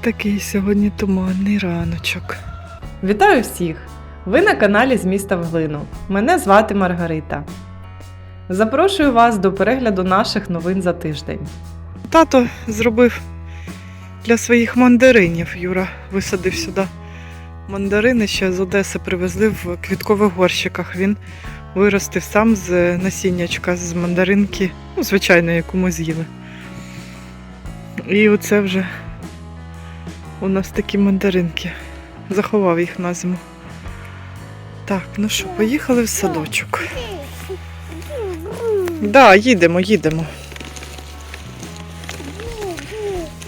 Такий сьогодні туманний раночок. Вітаю всіх! Ви на каналі з міста в глину. Мене звати Маргарита. Запрошую вас до перегляду наших новин за тиждень. Тато зробив для своїх мандаринів. Юра висадив сюди мандарини, ще з Одеси привезли в квіткових горщиках. Він виростив сам з насіннячка, з мандаринки, ну, звичайно, яку ми з'їли. І оце вже у нас такі мандаринки. Заховав їх на зиму. Так, ну що, поїхали в садочок. Да, їдемо, їдемо.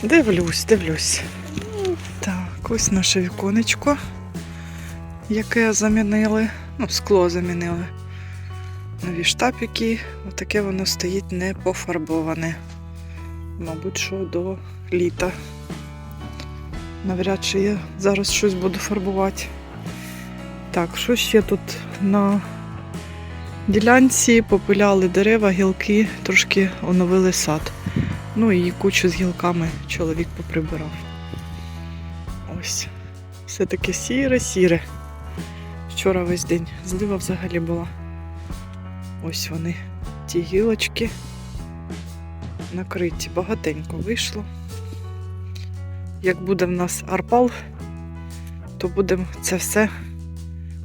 Дивлюсь, дивлюсь. Так, ось наше віконечко, яке замінили. Ну, скло замінили. Нові штапики. Отаке воно стоїть не пофарбоване. Мабуть, що до літа. Навряд чи я зараз щось буду фарбувати. Так, що ще тут на ділянці попиляли дерева, гілки, трошки оновили сад. Ну і кучу з гілками чоловік поприбирав. Ось. Все таке сіре-сіре. Вчора весь день злива взагалі була. Ось вони, ті гілочки накриті. Багатенько вийшло. Як буде в нас арпал, то будемо це все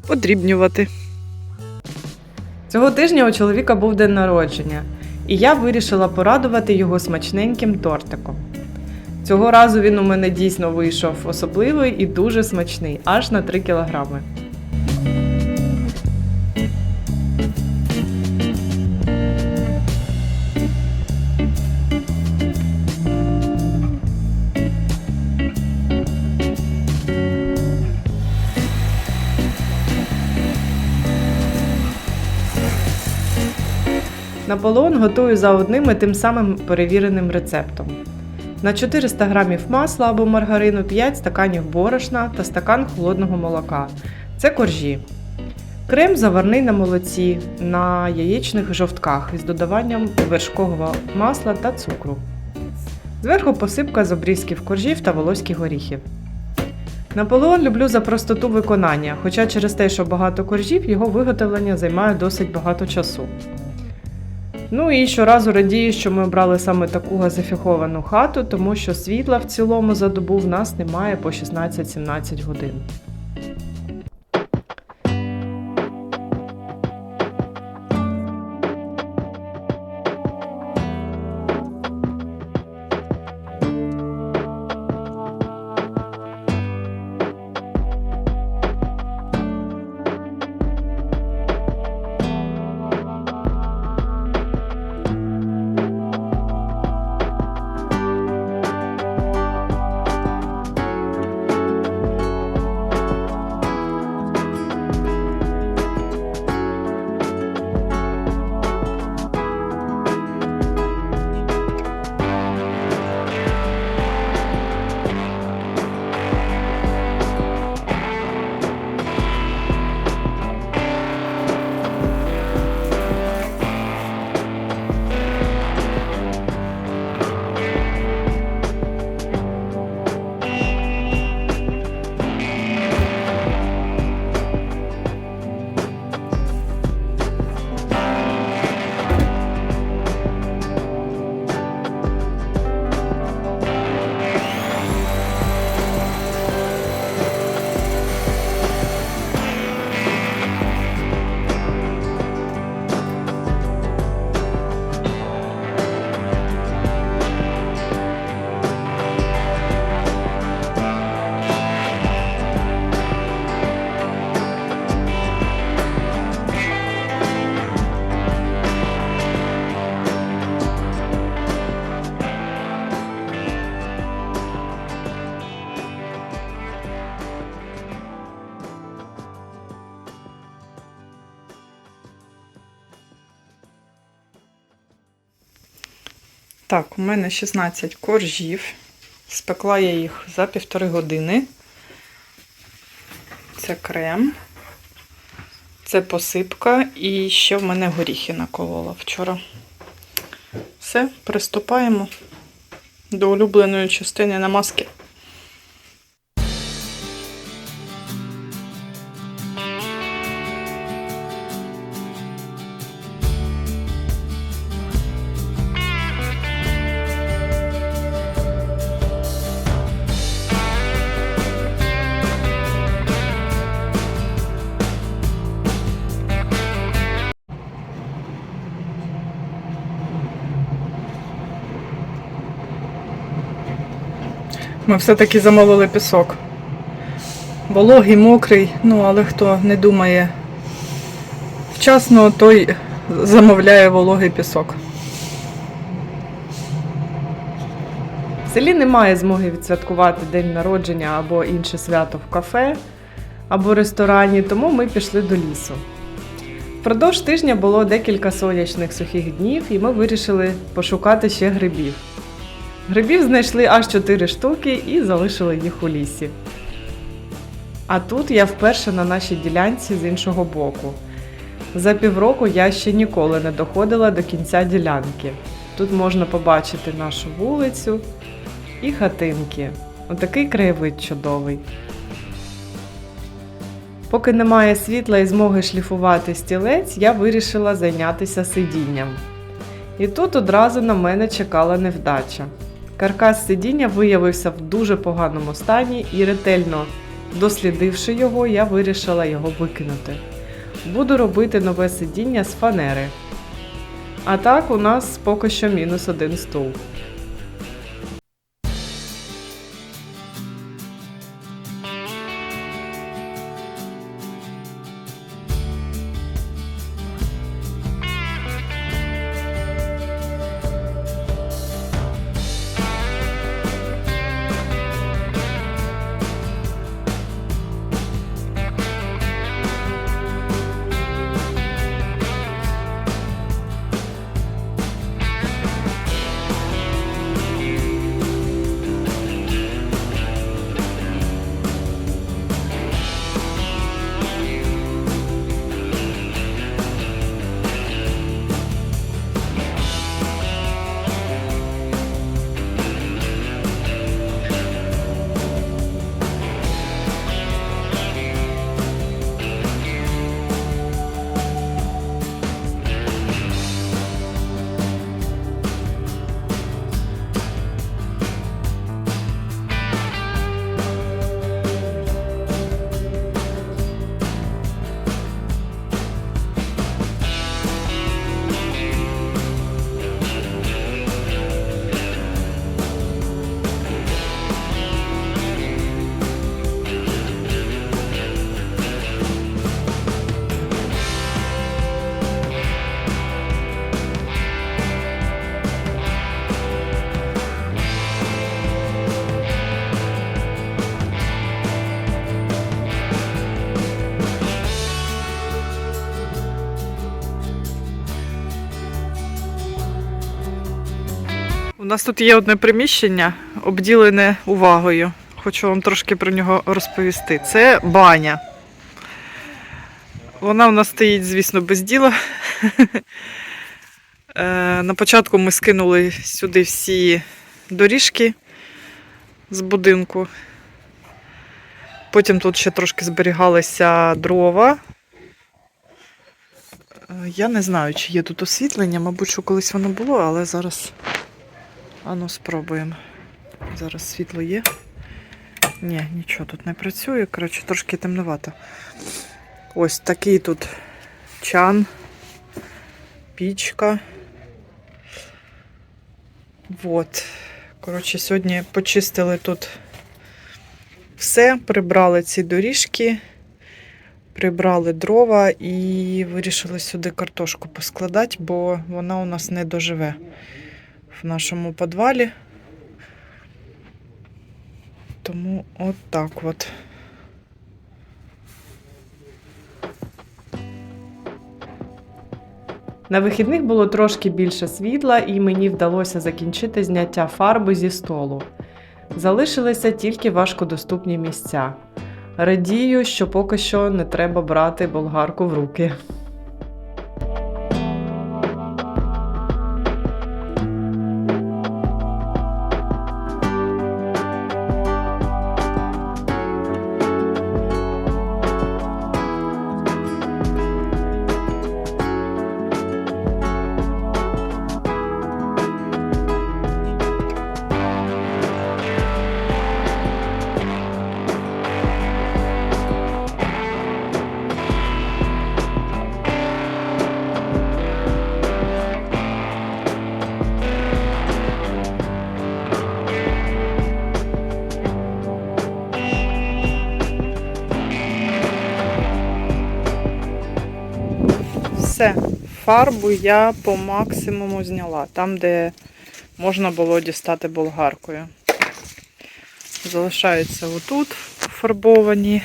подрібнювати. Цього тижня у чоловіка був день народження, і я вирішила порадувати його смачненьким тортиком. Цього разу він у мене дійсно вийшов особливий і дуже смачний, аж на 3 кілограми. Наполеон готую за одним і тим самим перевіреним рецептом. На 400 г масла або маргарину 5 стаканів борошна та стакан холодного молока. Це коржі. Крем заварний на молоці на яєчних жовтках із додаванням вершкового масла та цукру. Зверху посипка з обрізків коржів та волоських горіхів. Наполеон люблю за простоту виконання, хоча через те, що багато коржів, його виготовлення займає досить багато часу. Ну і щоразу радію, що ми обрали саме таку газифіковану хату, тому що світла в цілому за добу в нас немає по 16-17 годин. Так, у мене 16 коржів. Спекла я їх за півтори години. Це крем. Це посипка і ще в мене горіхи наколола вчора. Все, приступаємо до улюбленої частини намазки. Ми все-таки замовили пісок. Вологий, мокрий, ну але хто не думає вчасно, той замовляє вологий пісок. В селі немає змоги відсвяткувати день народження або інше свято в кафе або ресторані, тому ми пішли до лісу. Впродовж тижня було декілька сонячних сухих днів, і ми вирішили пошукати ще грибів. Грибів знайшли аж 4 штуки і залишили їх у лісі. А тут я вперше на нашій ділянці з іншого боку. За півроку я ще ніколи не доходила до кінця ділянки. Тут можна побачити нашу вулицю і хатинки. Отакий краєвид чудовий. Поки немає світла і змоги шліфувати стілець, я вирішила зайнятися сидінням. І тут одразу на мене чекала невдача. Каркас сидіння виявився в дуже поганому стані і ретельно дослідивши його, я вирішила його викинути. Буду робити нове сидіння з фанери. А так у нас поки що мінус один стул. Нас тут є одне приміщення, обділене увагою. Хочу вам трошки про нього розповісти. Це баня. Вона у нас стоїть, звісно, без діла. Е, На початку ми скинули сюди всі доріжки з будинку. Потім тут ще трошки зберігалися дрова. Е, Я не знаю, чи є тут освітлення, мабуть, що колись воно було, але зараз Ану, спробуємо. Зараз світло є. Ні, нічого тут не працює. Коротше, трошки темновато. Ось такий тут чан, пічка. Вот. Коротше, сьогодні почистили тут все, прибрали ці доріжки, прибрали дрова і вирішили сюди картошку поскладати, бо вона у нас не доживе в нашому підвалі. Тому от так от. На вихідних було трошки більше світла, і мені вдалося закінчити зняття фарби зі столу. Залишилися тільки важкодоступні місця. Радію, що поки що не треба брати болгарку в руки. Фарбу я по максимуму зняла, там, де можна було дістати болгаркою. Залишаються отут фарбовані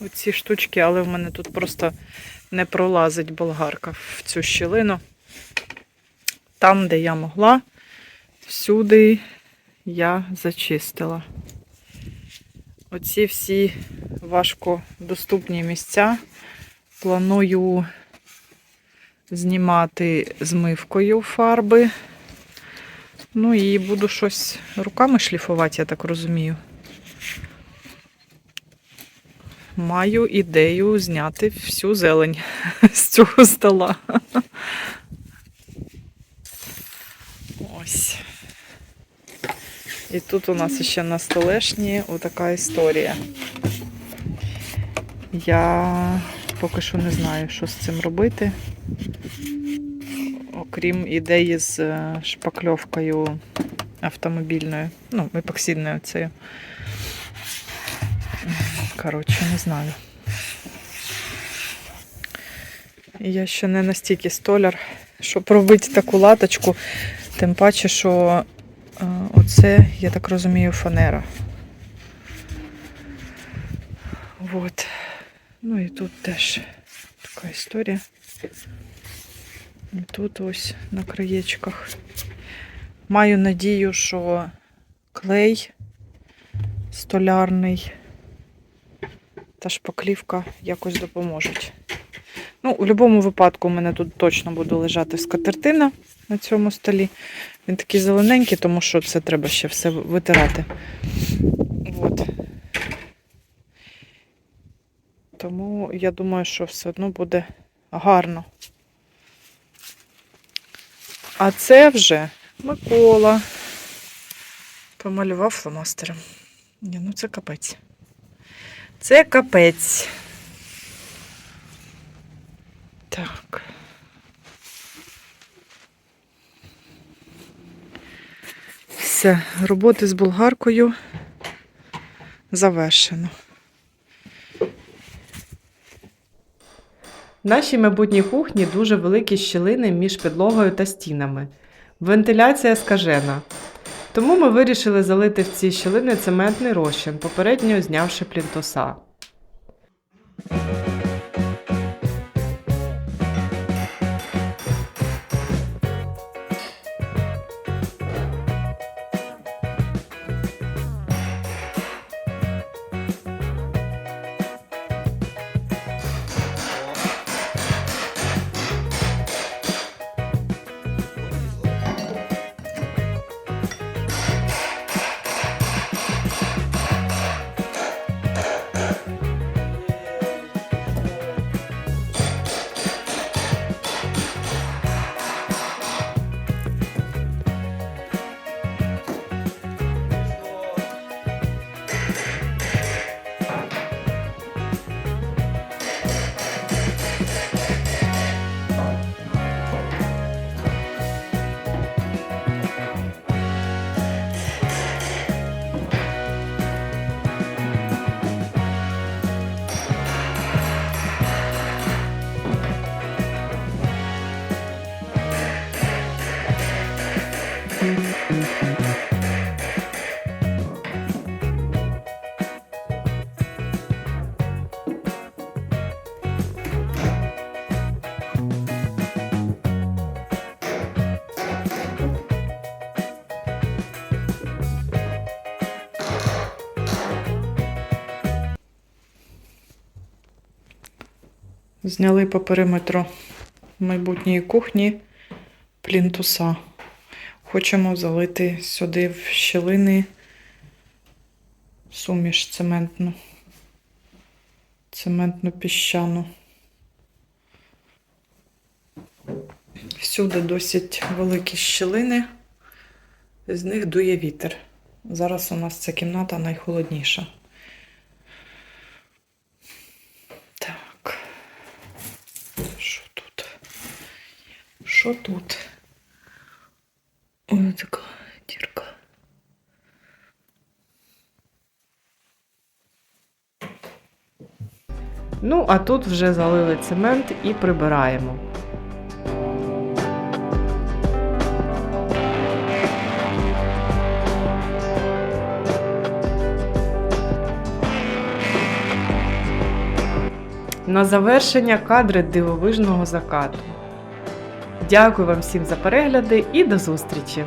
оці штучки, але в мене тут просто не пролазить болгарка в цю щілину. Там, де я могла, всюди я зачистила. Оці всі важкодоступні місця планую знімати змивкою фарби. Ну і буду щось руками шліфувати, я так розумію. Маю ідею зняти всю зелень з цього стола. Ось. І тут у нас ще на столешні отака історія. Я поки що не знаю, що з цим робити. Окрім ідеї з е, шпакльовкою автомобільною, ну, епоксидною цією. Коротше, не знаю. Я ще не настільки столяр, щоб робити таку латочку, тим паче, що е, оце, я так розумію, фанера. Вот. Ну і тут теж така історія. І тут ось на краєчках. Маю надію, що клей столярний та шпаклівка якось допоможуть. Ну, у будь-якому випадку у мене тут точно буде лежати скатертина на цьому столі. Він такий зелененький, тому що це треба ще все витирати. От. Тому я думаю, що все одно буде гарно. А це вже Микола помалював фломастером. Ні, ну це капець. Це капець. Так. Все, роботи з болгаркою завершено. Нашій майбутній кухні дуже великі щілини між підлогою та стінами. Вентиляція скажена. Тому ми вирішили залити в ці щілини цементний розчин, попередньо знявши плінтуса. Зняли по периметру майбутньої кухні плінтуса. Хочемо залити сюди в щілини суміш цементну, цементну піщану. Всюди досить великі щілини, з них дує вітер. Зараз у нас ця кімната найхолодніша. що тут? Ось ну така дірка. Ну, а тут вже залили цемент і прибираємо. На завершення кадри дивовижного закату. Дякую вам всім за перегляди і до зустрічі!